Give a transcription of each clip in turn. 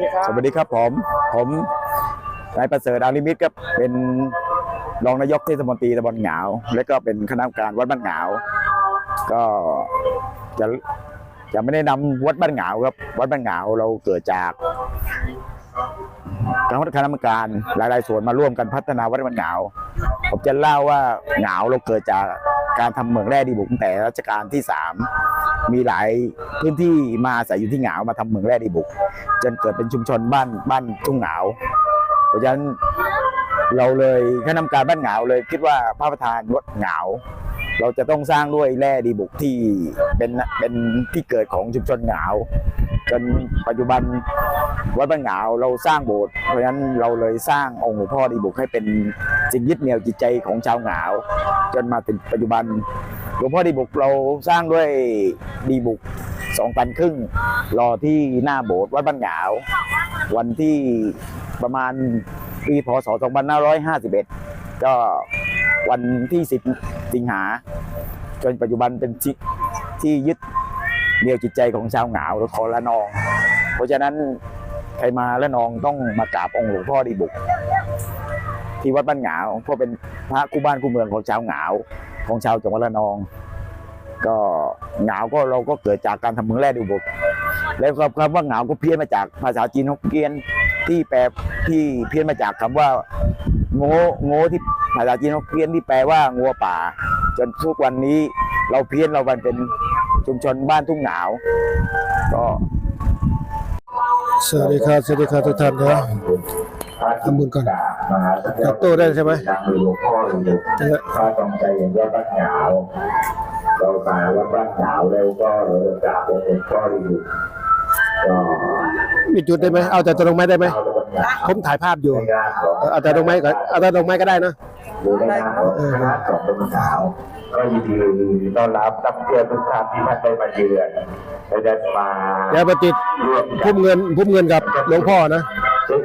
ดีครับ สวัสดีครับผม ผมนายประเสริฐอาริมิตครับ เป็นรองนายกเทศมนตรีตำบลเหงาและก็เป็นคณะกรรมการวัดบ้านเหงาก็จะจะไม่ได้นำวัดบ้านเหงาครับ วัดบ้านเหงาเราเกิดจากคณะคณะกรรมการหลายๆส่วนมาร่วมกันพัฒนาวัดบ้านเหงาผมจะเล่าว่าเหงาเราเกิดจาก การทำเหมืองแร่ดีบุกตั้งแต่รัชกาลที่สามมีหลายพื้นที่มาอาศัยอยู่ที่เหงามาทำเหมืองแร่ดีบุก จนเกิดเป็นชุมชนบ้านบ้านทุ่งเหงาเพราะฉะนั้นเราเลยคณะกรรมการบ้านเหงาเลยคิดว่าพระประธานวัดเหงา เราจะต้องสร้างด้วยแร่ดีบุกที่เป็นเป็นที่เกิดของชุมชนเหงา จนปัจจุบันวัดบ้านเหงาเราสร้างโบสถ์เพราะฉะนั้นเราเลยสร้างองค์หลวงพ่อดีบุกให้เป็นสิ่งยึดเหนี่ยวจิตใจของชาวเหงาจนมาถึงปัจจุบันหลวงพ่อดีบุกเราสร้างด้วยดีบุกสองตันครึ่งรอที่หน้าโบสถ์วัดบ้านเหงาวันที่ประมาณปีพศ 2551 ก็วันที่ 10 สิงหา จนปัจจุบันเป็นที่ยึด เหนี่ยวจิตใจของชาวเหงาหรือของละนอง เพราะฉะนั้นใครมาละนองต้องมากราบองค์หลวงพ่อดีบุก ที่วัดบ้านเหงาเพราะเป็นพระคู่บ้านคู่เมืองของชาวเหงาของชาวจังหวัดระนอง ก็เหงาก็เราก็เกิดจากการทำเมืองแร่ดีบุก แล้วคำว่าเหงาก็เพี้ยนมาจากภาษาจีนฮกเกี้ยนที่แปลที่เพี้ยนมาจากคำว่าโง่โง่ที่ภาษาจีนฮกเกี้ยนที่แปลว่างัวป่า จนทุกวันนี้เราเพี้ยนเราเป็น ชุมชนบ้านทุ่งเหงาก็สวัสดีครับสวัสดีครับทุกท่านนะทำบุญก่อนจับโต้ได้ใช่ไหมหลวงพ่อหลวงพระกองใจอย่างว่าบ้านหนาวเราตายว่าบ้านหนาวแล้วก็เราจะกราบหลวงพ่ออยู่ก็มีจุดได้ไหมเอาแต่ตรงไม้ได้ไหมเอาตรงนี้ผมถ่ายภาพอยู่ในงานของเออเอาแต่ตรงไม้ก่อนเอาแต่ตรงไม้ก็ได้นะหรือในงานของคณะของบ้านหนาว ก็ยินดีต้อนรับนักเที่ยวทุกท่านที่ท่านได้มาเยือนและได้มาเดี๋ยวไปติดร่วมพุ่มเงินพุ่มเงินกับหลวงพ่อนะ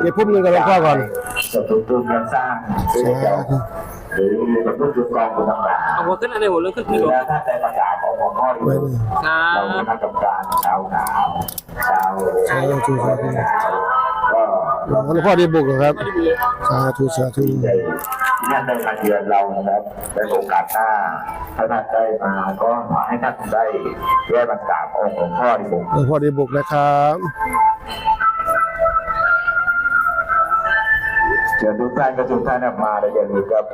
เดี๋ยวพุ่มเงินกับหลวงพ่อก่อนสมทุนการสร้างหรือหรือสมทุนกองทุนต่างๆเอาหัวขึ้นอะไรหัวเรื่องขึ้นหรืขึ้นอถ้าใจประกาศของหมอพ่อที่ไว้นี่เราคณะกรรมการชาวหนาวชาวสาธุสาธุก็หลวงพ่อดีบุกเหรอครับ สาธุสาธุใจ ที่ท่านได้มาเยือนเรานะครับในโอกาสหน้าถ้าท่านได้มาก็ขอให้ท่านได้แย่บรรดาองค์หลวงพ่อที่ผมหลวงพ่อดีบุกนะครับเชิญทุกท่านก็ทุกท่านมาเลยอย่าลืมครับ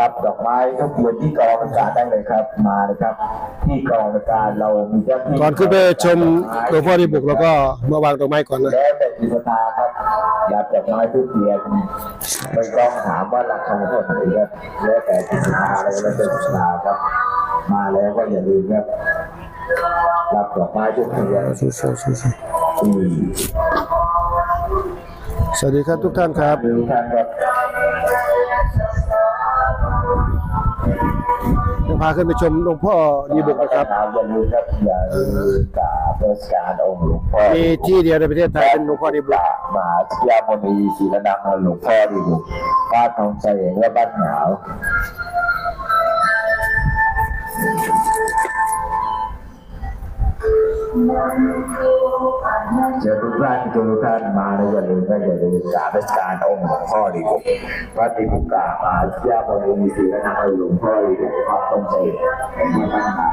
รับดอกไม้ทุกเดือนที่กองประกาศได้เลยครับมาเลยครับ ที่กองประกาศเรามีเจ้าที่ก่อนขึ้นไปชมหลวงพ่อดีบุกเราก็มาวางดอกไม้ก่อนนะแล้วแต่จิตตาครับรับดอกไม้ทุกเดือนไม่ต้องถามว่าราคาเท่าไหร่ครับแล้วแต่จิตตาเราแล้วแต่จิตตาครับ มาแล้วก็อย่าลืมครับรับดอกไม้ทุกเดือนสาธุสาธุสาธุที่สวัสดีครับทุกท่านครับ จะพาขึ้นไปชมหลวงพ่อดีบุกนะครับอย่าลืมครับอย่าลืมกราบเพื่อการองค์หลวงพ่อมีที่เดียวในประเทศไทยเป็นหลวงพ่อดีบุกมหาสยามณีศิลนังหลวงพ่อดีบุกบ้านทองใสเองและบ้านหนาว เชิญทุกท่านทุกท่านมาแล้วอย่าลืมนะอย่าลืมกราบราชการองค์หลวงพ่อดีบุกวัดติบุกกามาเที่ยวบริมีศรีและนางหลวงพ่อดีบุกวัดต้นเจดีย์มาตั้งหา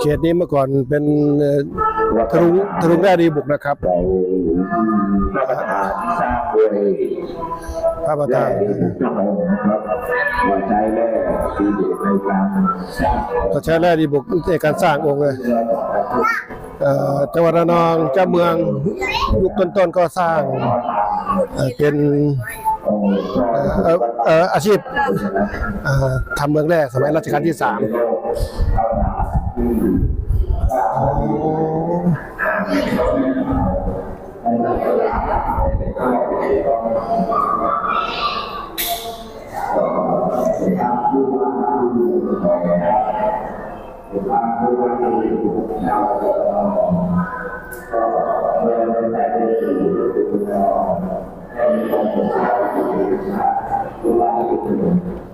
เขตนี้เมื่อก่อนเป็นเอ่อทะลุทะลุแร่ดีบุกนะครับเราพระประธานที่สร้างด้วยพระประแร่ธาน ว่าใจแรกที่อยู่ในกลางก็ใช้แร่ดีบุกในการสร้างองค์เลยจังหวัดระนองเจ้าเมืองยุคต้นๆก็สร้างเป็นอาชีพทำเมืองแรกสมัยรัชกาลที่สามอ เอ่อเอ่ออาชีพเอ่อทำเมืองแรกสมัยรัชกาลที่สามเ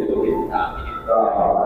这个位置啊一定要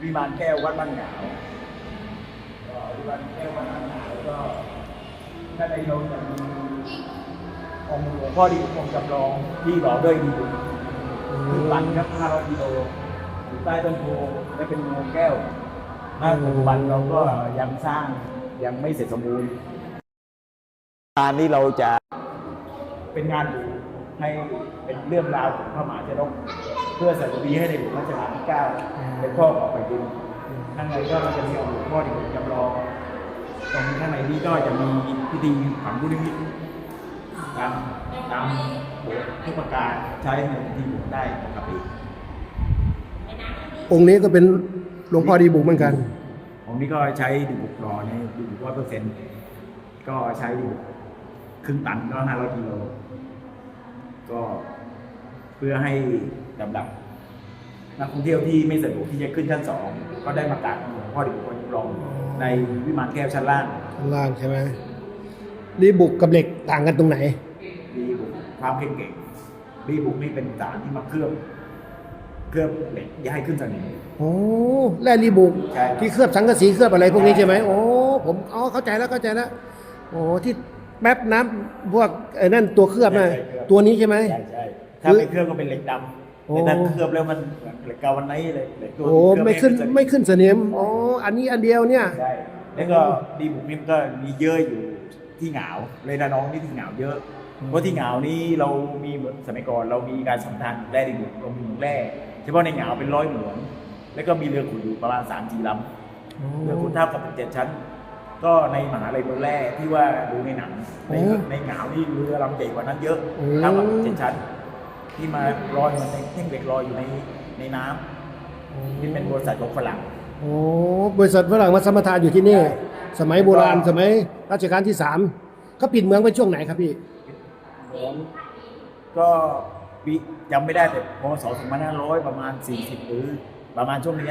วิมานแก้ววัดบ้านหงาวก็วิมานแก้ววัดบ้านหงาวก็ด้านนเราจะมีองค์หลวงพ่อดีองค์จำลองที่หล่อด้วยดีคือปันครับ500กิโลอยู่ใต้ต้นโพและเป็นโงแก้วถ้าปัจจุบันเราก็ยังสร้างยังไม่เสร็จสมบูรณ์งานนี้เราจะเป็นงานให้เป็นเรื่องราวของพระมหาชนก เพื่อใส่ปีให้ในหลวงรัชกาลที่เก้าเป็นพ่อของแผ่นดินข้างในก็จะมีองค์หลวงพ่อที่จำลองตรงข้างในนี้ก็จะมีพิธีฝังลูกนิมิตตามตามโบสถ์ทุกประการใช้ในพิธีบวชได้ปกติองค์นี้ก็เป็นหลวงพ่อดีบุกเหมือนกันผมนี่ก็ใช้ดีบุกรอในดีบุกร้อยเปอร์เซ็นต์ก็ใช้ดีบุกครึ่งตันก็ห้าร้อยกิโลก็เพื่อให้ ลำดับนักท่องเที่ยวที่ไม่สะดวกที่จะขึ้นชั้นสองก็ได้มากราบหลวงพ่อดีบุกคนรองในวิมานแก้วชั้นล่างข้างล่างใช่ไหมดีบุกกับเหล็กต่างกันตรงไหนดีบุกความเก่งเก่งดีบุกนี่เป็นสารที่มาเคลือบเคลือบเหล็กอย่าให้ขึ้นสนิมโอ้แร่รีบุกใช่ที่เคลือบสังกะสีเคลือบอะไรพวกนี้ใช่ไหมโอ้ผมอ๋อเข้าใจแล้วเข้าใจแล้วโอ้ที่แป๊บน้ำพวกไอ้นั่นตัวเคลือบนะตัวนี้ใช่ไหมใช่ใช่ถ้าไม่เคลือบก็เป็นเหล็กดำ โอ้แต่ถ้าเคลือบแล้วมันเหมือนเหล็กกาวันไนท์เลยเหล็กตัวโอ้ที่เคลือบไม่ขึ้นให้ไม่ขึ้นสนิมโอ้อันนี้อันเดียวเนี่ยใช่แล้วก็ดีบุกนี่มันก็มีเยอะอยู่ที่เหงาเลยนะน้องนี่ที่เหงาเยอะอืมเพราะที่เหงานี่เรามีเหมือนสมัยก่อนเรามีการสัมพันธ์แร่ดีบุกเรามีเหมืองแร่เฉพาะในเหงาเป็นร้อยเหมืองแล้วก็มีเรือขุดอยู่ประมาณสามสี่ลำเรือคุณเท่ากับเป็นเจ็ดชั้น ก็ในมหาลัยเมืองแร่ที่ว่าดูในหนังในโอ้ในเหงานี่เรือลำใหญ่กว่านั้นเยอะโอ้เท่ากับเจ็ดชั้น ที่มาลอยมันในแท่งเหล็กลอยอยู่ในในน้ำที่เป็นบริษัทของฝรั่งโอ้บริษัทฝรั่งมาสมทานอยู่ที่นี่ สมัยโบราณสมัยรัชกาลที่สามเขาปิดเมืองเป็นช่วงไหนครับพี่ก็ปีจำไม่ได้แต่พศ2500 ประมาณ 40 หรือประมาณช่วงนี้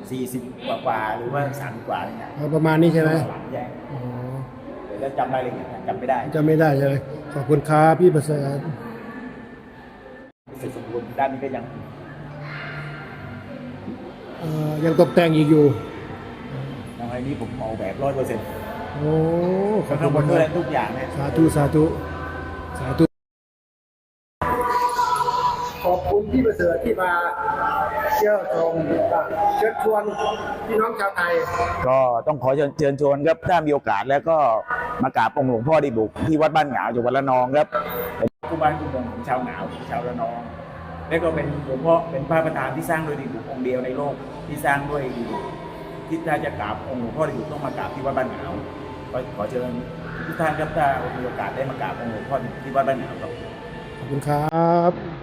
2540 กว่ากว่าๆหรือว่า30กว่าเนี่ยเอาประมาณนี้ใช่ไหมหลังใหญ่อ๋อแล้วจำรายละเอียดจำไม่ได้จำไม่ได้ใช่ไหมขอบคุณครับพี่ประเสริฐ เสร็จสมบูรณ์ด้านนี้ก็ยังเอ่อยังตกแต่งอีกอยู่ ทางไอ้นี้ผมเอาแบบร้อยเปอร์เซ็นต์โอ้ขอบข้างบคุนณด้วยครับทุกอย่างเนี่ยสาธุสาธุสาธุ ขอบคุณพี่ประเสริฐที่มาเที่ยวชมเชิญชวนพี่น้องชาวไทยก็ต้องขอเชิญเชิญชวนครับถ้ามีโอกาสแล้วก็มากราบองค์หลวงพ่อดีบุกที่วัดบ้านหงาวจังหวัดระนองครับ คู่บ้านคู่เมืองของชาวหนาวของชาวระนอง และก็เป็นหลวงพ่อเป็นพระประธานที่สร้างโดยดีบุกองค์เดียวในโลกที่สร้างด้วยดีบุกที่ถ้าจะกราบองค์หลวงพ่อดีบุกต้องมากราบที่วัดบ้านหนาวขอขอเชิญทุกท่านครับถ้ามีโอกาสได้มากราบองค์หลวงพ่อที่วัดบ้านหนาวครับขอบคุณครับ